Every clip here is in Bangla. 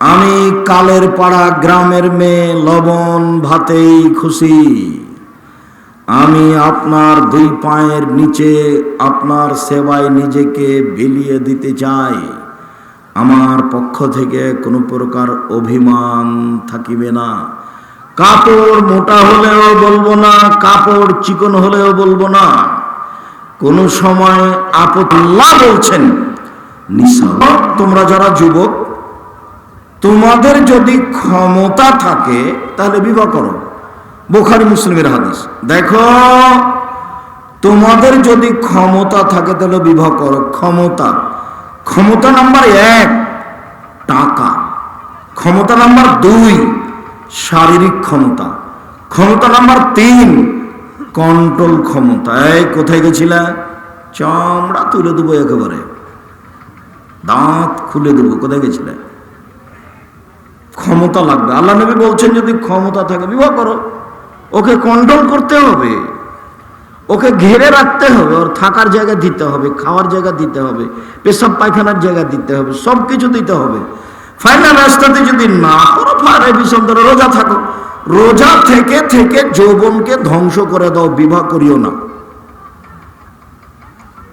আমি কালের পাড়া গ্রামের মেয়ে লবণ ভাতেই খুশি। আমি আপনার দুই পায়ের নিচে আপনার সেবায় নিজেকে বিলিয়ে দিতে চাই। আমার পক্ষ থেকে কোনো প্রকার অভিমান থাকিবে না। কাপড় মোটা হলেও বলব না, কাপড় চিকন হলেও বলব না। কোনো সময় আপত্লা বলছেন। তোমরা যারা যুবক, তোমাদের যদি ক্ষমতা থাকে, তাহলে বিবাহ করো। বোখারি মুসলিমের হাদিস। দেখো, তোমাদের যদি ক্ষমতা থাকে, তাহলে বিবাহ করো। ক্ষমতা। ক্ষমতা নাম্বার এক, টাকা। ক্ষমতা নাম্বার দুই, শারীরিক ক্ষমতা। ক্ষমতা নাম্বার তিন কন্ট্রোল ক্ষমতা। এই, কোথায় গেছিলে? চামড়া তুলে দেবো একেবারে। দাঁত খুলে দেবো, কোথায় গেছিলে? ক্ষমতা লাগবে। আল্লাহ নবী বলছেন, যদি ক্ষমতা থাকে বিবাহ করো। ওকে কন্ট্রোল করতে হবে। ওকে ঘেরে রাখতে হবে। ওর থাকার জায়গা দিতে হবে, খাওয়ার জায়গা দিতে হবে, পেশাব পায়খানার জায়গা দিতে হবে সব কিছু দিতে হবে। ফাইনাল রাস্তাতে যদি না করো, ফায়ার বিষম ধরো রোজা থাকো। রোজা থেকে থেকে যৌবনকে ধ্বংস করে দাও, বিবাহ করিও না।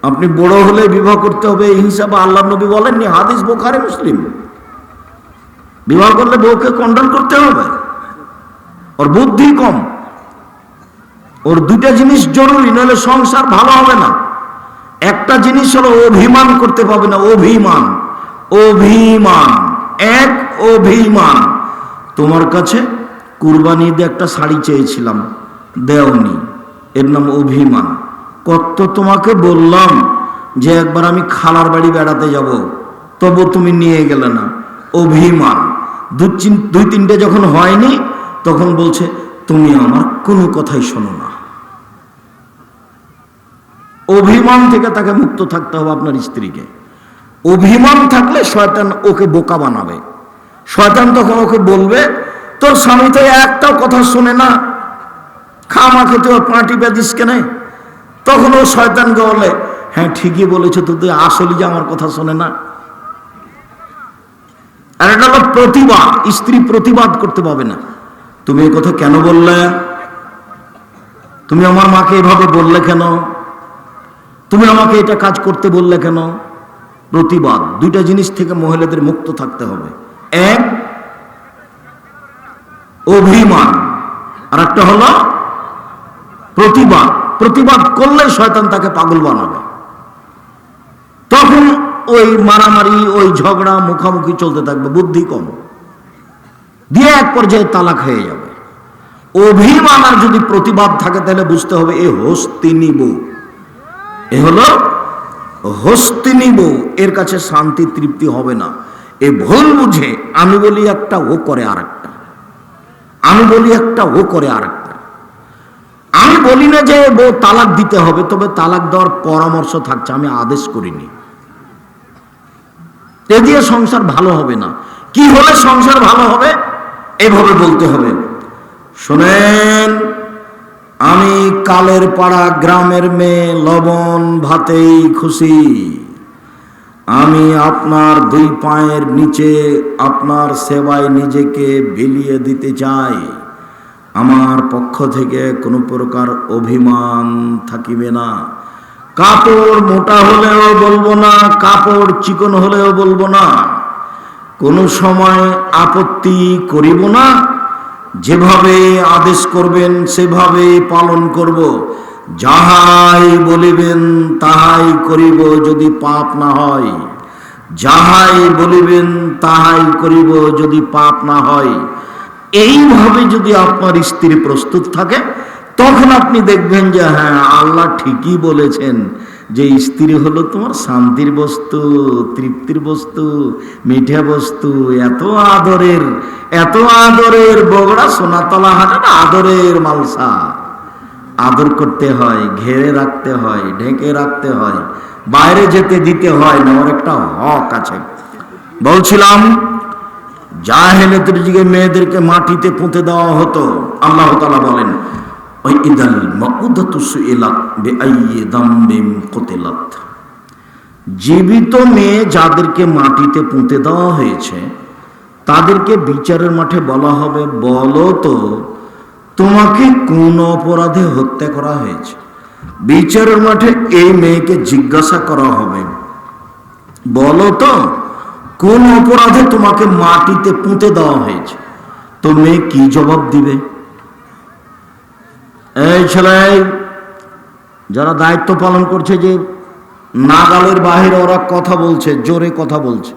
আপনি বড় হলে বিবাহ করতে হবে, এই হিসাবে আল্লাহ নবী বলেননি, হাদিস বোখারে, মুসলিম। বিবাহ করলে বউকে কন্ট্রোল করতে হবে। ওর বুদ্ধি কম। ওর দুটা জিনিস জরুরি নাহলে সংসার ভালো হবে না। একটা জিনিস হলো অভিমান করতে পারবে না, অভিমান। অভিমান, এক অভিমান। তোমার কাছে কুরবানি দিয়ে একটা শাড়ি চেয়েছিলাম, দেওনি। এর নাম অভিমান। কত তোমাকে বললাম যে একবার আমি খালার বাড়ি বেড়াতে যাব, তবু তুমি নিয়ে গেলে না। অভিমান। দুই তিনটে যখন হয়নি, তখন বলছে, তুমি আমার কোনো কথাই শোনো না। অভিমান থেকে তাকে মুক্ত থাকতে হবে আপনার স্ত্রীকে। অভিমান থাকলে শয়তান ওকে বোকা বানাবে। শয়তান তখন ওকে বলবে, তোর স্বামী তো একটাও কথা শোনে না। খামা খেতে পাঁটি বেদিস কেনে? তখন ও শয়তানকে বলে হ্যাঁ ঠিকই বলেছ তো তুই আসলে যে আমার কথা শোনে না। আর এটা হলো প্রতিবাদ, স্ত্রী প্রতিবাদ করতে পারবে না। তুমি এই কথা কেন বললে? তুমি আমার মাকে এভাবে বললে কেন? তুমি আমাকে এটা কাজ করতে বললে কেন? প্রতিবাদ, দুইটা জিনিস থেকে মহিলাদের মুক্ত থাকতে হবে। এক, অভিমান। আর একটা হলো প্রতিবাদ। প্রতিবাদ করলে শয়তান তাকে পাগল বানাবে। তখন ওই মারামারি, ওই ঝগড়া মুখামুখি চলতে থাকবে, বুদ্ধি কম। দিয়ে এক পর্যায়ে তালাক হয়ে যাবে। অভিমান আর যদি প্রতিবাদ থাকে, তাহলে বুঝতে হবে এ হস্তিনী বউ এ হলো হস্তিনী বউ এর কাছে শান্তি, তৃপ্তি হবে না। এ ভুল বুঝে আমি বলি একটা, ও করে আর একটা আমি বলি একটা, ও করে আর একটা আমি বলি না যে বউ তালাক দিতে হবে, তবে তালাক দেওয়ার পরামর্শ থাকছে, আমি আদেশ করিনি। এ দিয়ে সংসার ভালো হবে না। কি হলে সংসার ভালো হবে? এভাবে বলতে হবে। শোনেন, আমি কালের পাড়া গ্রামের মেয়ে, লবণ ভাতেই খুশি। আমি আপনার দুই পায়ের নিচে আপনার সেবায় নিজেকে বিলিয়ে দিতে চাই। আমার পক্ষ থেকে কোনো প্রকার অভিমান থাকিবে না। কাপড় মোটা হলেও বলব না, কাপড় চিকন হলেও বলব না। কোনো সময় আপত্তি করিব না। যেভাবে আদেশ করবেন, সেভাবে পালন করব। যাহাই বলিবেন, তাহাই করিব যদি পাপ না হয়। যাহাই বলিবেন, তাহাই করিব যদি পাপ না হয়। এইভাবে যদি আপনার স্ত্রী প্রস্তুত থাকে, তখন আপনি দেখবেন যে হ্যাঁ আল্লাহ ঠিকই বলেছেন যে, স্ত্রী হলো তোমার শান্তির বস্তু, তৃপ্তির বস্তু, মিঠা বস্তু, এত আদরের এত আদরের বগড়া সোনাতলা হাটে না আদরের মালসা। আদর করতে হয়, ঘেরে রাখতে হয়, ঢেকে রাখতে হয়, বাইরে যেতে দিতে হয় না একটা হক আছে। বলছিলাম জাহেলেতের যুগে মেয়েদেরকে মাটিতে পুঁতে দেওয়া হতো। আল্লাহ তালা বলেন জীবিত মেয়ে যাদেরকে মাটিতে পুঁতে দেওয়া হয়েছে, তাদেরকে বিচারের মাঠে বলা হবে, বলো তো, তোমাকে কোন অপরাধে হত্যা করা হয়েছে? বিচারের মাঠে এই মেয়েকে জিজ্ঞাসা করা হবে, বলো তো কোন অপরাধে তোমাকে মাটিতে পুঁতে দেওয়া হয়েছে? তো মেয়ে কি জবাব দিবে? এই ছেলে, যারা দায়িত্ব পালন করছে যে নাগালের বাহিরে ওরা কথা বলছে, জোরে কথা বলছে।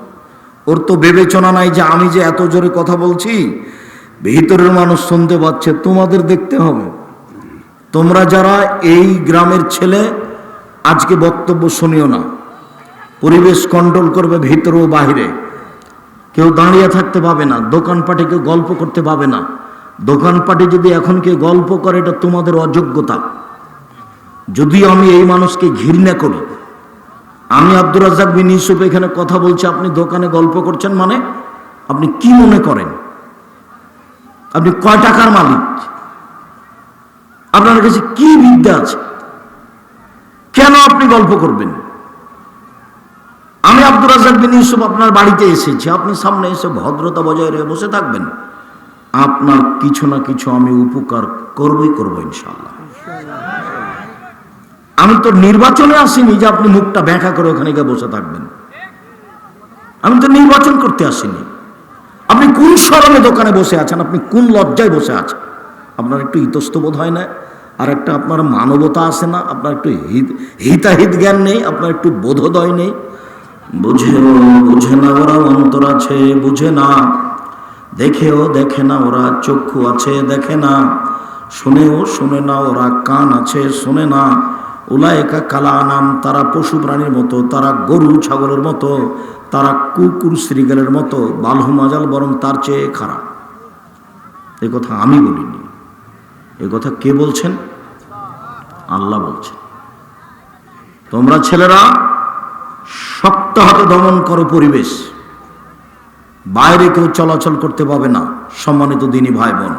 ওর তো বিবেচনা নাই যে আমি যে এত জোরে কথা বলছি, ভিতরের মানুষ শুনতে পাচ্ছে, তোমাদের দেখতে হবে। তোমরা যারা এই গ্রামের ছেলে, আজকে বক্তব্য শুনিও না। পরিবেশ কন্ট্রোল করবে ভিতরে ও বাহিরে। কেউ দাঁড়িয়ে থাকতে পাবে না, দোকানপাটে কেউ গল্প করতে পাবে না। দোকানপাটে যদি এখন কেউ গল্প করে, এটা তোমাদের অযোগ্যতা। যদিও আমি এই মানুষকে ঘৃণা করি, আমি আব্দুর রাজ্জাক বিন ইউসুফ এখানে কথা বলছি, আপনি দোকানে গল্প করছেন মানে আপনি কি মনে করেন? আপনি কয় টাকার মালিক? আপনার কাছে কি বিদ্যা আছে? কেন আপনি গল্প করবেন? আব্দুর রাজ্জাক বিন ইউসুফ আপনার বাড়িতে এসেছে, আপনি সামনে এসে ভদ্রতা বজায় রেখে বসে থাকবেন। আপনার কিছু না কিছু আমি উপকার করবই করব ইনশাল্লাহ আমি তো নির্বাচনে আসিনি যে আপনি মুখটা ব্যাখ্যা করে ওখানে গিয়ে বসে থাকবেন। আমি তো নির্বাচন করতে আসিনি। আপনি কোন স্মরণে দোকানে বসে আছেন? আপনি কোন লজ্জায় বসে আছেন? আপনার একটু ইতস্তবোধ হয় না? আর একটা আপনার মানবতা আসে না? আপনার একটু হিত হিতাহিত জ্ঞান নেই? আপনার একটু বোধোদয় নেই? বুঝেও বুঝে না ওরা অন্তর আছে, বুঝে না দেখেও দেখে না ওরা চক্ষু আছে, দেখে না শুনেও শুনে না ওরা কান আছে, শোনে না উলায়কা কালা নাম তারা পশু প্রাণীর মতো, তারা গরু ছাগলের মতো, তারা কুকুর শ্রীগালের মতো বালহু মাজাল বরং তার চেয়ে খারাপ। এ কথা আমি বলিনি। এ কথা কে বলছেন? আল্লাহ বলছেন। তোমরা ছেলেরা শক্ত হাতে দমন করো পরিবেশ। বাইরে কেউ চলাচল করতে পাবে না, সম্মানিত দিনী ভাই বোন।